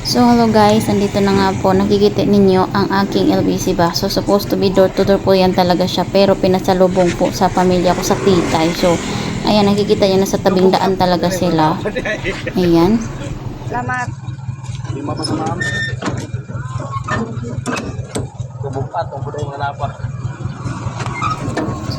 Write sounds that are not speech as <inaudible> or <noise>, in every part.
So hello guys, nandito na nga po, nakikita ninyo ang aking LBC ba. So supposed to be door to door po yan talaga siya, pero pinasalubong po sa pamilya ko sa titay. So ayan, nakikita nyo na sa tabing daan talaga sila. Ayan. Salamat. Lima pa sa ma'am. Kubukat, ang buday nga.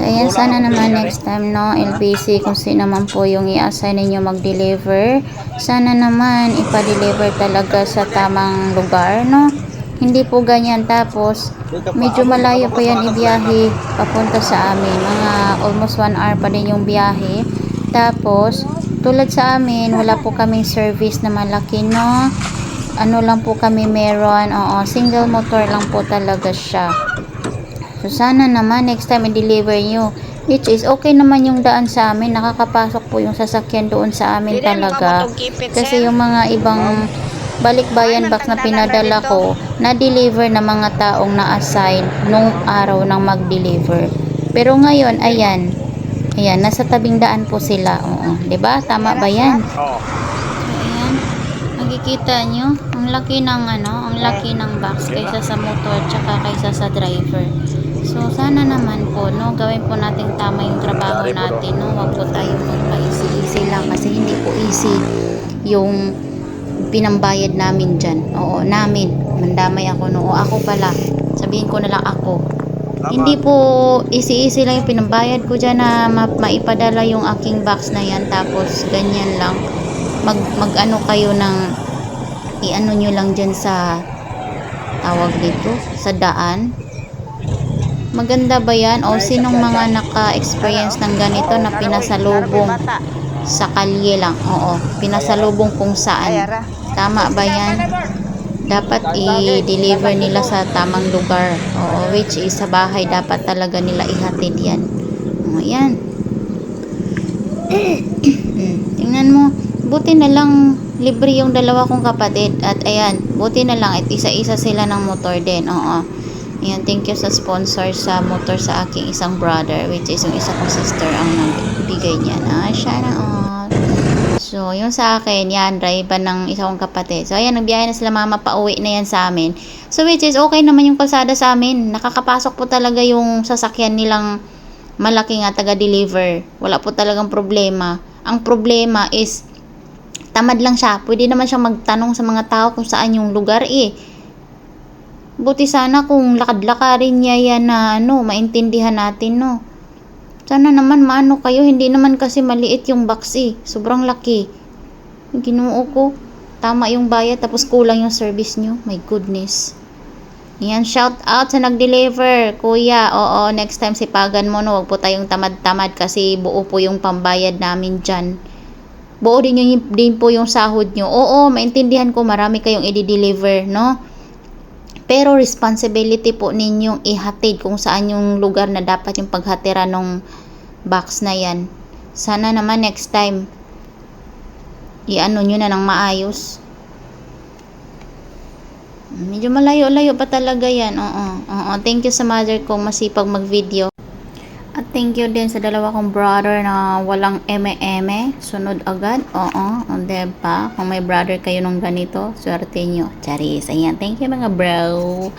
So ayan, sana naman next time no, LBC, kung sino man po yung i-assign ninyo mag-deliver, sana naman ipa-deliver talaga sa tamang lugar, no? Hindi po ganyan. Tapos, medyo malayo pa yan ibiyahe papunta sa amin. Mga almost one hour pa din yung biyahe. Tapos, tulad sa amin, wala po kaming service na malaki, no? Ano lang po kami meron, oo, single motor lang po talaga siya. So, sana naman next time i-deliver nyo. Which is, okay naman yung daan sa amin. Nakakapasok po yung sasakyan doon sa amin talaga. Kasi yung mga ibang balikbayan box na pinadala ko, na-deliver na mga taong na-assign nung araw ng mag-deliver. Pero ngayon, ayan. Ayan, nasa tabing daan po sila. Oo, 'di ba? Tama ba 'yan? Oo. So, ayan. Nakikita nyo, ang laki ng ano, ang laki ng box kaysa sa motor tsaka kaysa sa driver. So, sana naman po, no, gawin po natin tama yung trabaho natin, no. Huwag po tayo magpa-easy-easy lang kasi hindi po easy yung pinambayad namin dyan. Oo, namin. Mandamay ako, no. O, ako pala. Sabihin ko na lang ako. Hindi po easy-easy lang yung pinambayad ko dyan na ma- maipadala yung aking box na yan. Tapos, ganyan lang. Mag, mag ano kayo ng i-ano nyo lang dyan sa tawag dito, sa daan. Maganda ba yan? O sinong mga naka-experience ng ganito na pinasalubong sa kalye lang? Oo, pinasalubong kung saan. Tama ba yan? Dapat i-deliver nila sa tamang lugar. Oo, which is sa bahay dapat talaga nila ihatid yan. O, yan. <clears throat> Tingnan mo, buti na lang libre yung dalawa kong kapatid. At ayan, buti na lang at isa-isa sila ng motor din. Oo. Ayan, thank you sa sponsor sa motor sa aking isang brother, which is yung isa kong sister ang nagbigay niya na siya na all. So, yung sa akin, yan, drive ng isa kong kapatid. So, ayan, nagbiyahe na sila mama, pauwi na yan sa amin. So, which is, okay naman yung kalsada sa amin. Nakakapasok po talaga yung sasakyan nilang malaki nga taga-deliver. Wala po talagang problema. Ang problema is, tamad lang siya. Pwede naman siyang magtanong sa mga tao kung saan yung lugar eh. Buti sana kung lakad-lakarin niya yan na ano, maintindihan natin no. Sana naman maano kayo, hindi naman kasi maliit yung box eh. Sobrang laki. Ginoo ko. Tama yung bayad tapos kulang yung service nyo. My goodness. Yan, shout out sa nag-deliver. Kuya, oo, next time sipagan mo no. Huwag po tayong tamad-tamad kasi buo po yung pambayad namin dyan. Buo din, yung, din po yung sahod nyo. Oo, maintindihan ko marami kayong i-deliver, no? Pero responsibility po ninyong ihatid kung saan yung lugar na dapat yung paghatira ng box na yan. Sana naman next time, i-ano nyo na ng maayos. Medyo malayo-layo pa talaga yan. Oo, oo. Thank you sa mother ko masipag mag-video. Thank you din sa dalawa kong brother na walang eme-eme. Sunod agad. Oo, o diba? Kung may brother kayo nung ganito, swerte nyo. Charis. Ayan, thank you mga bro.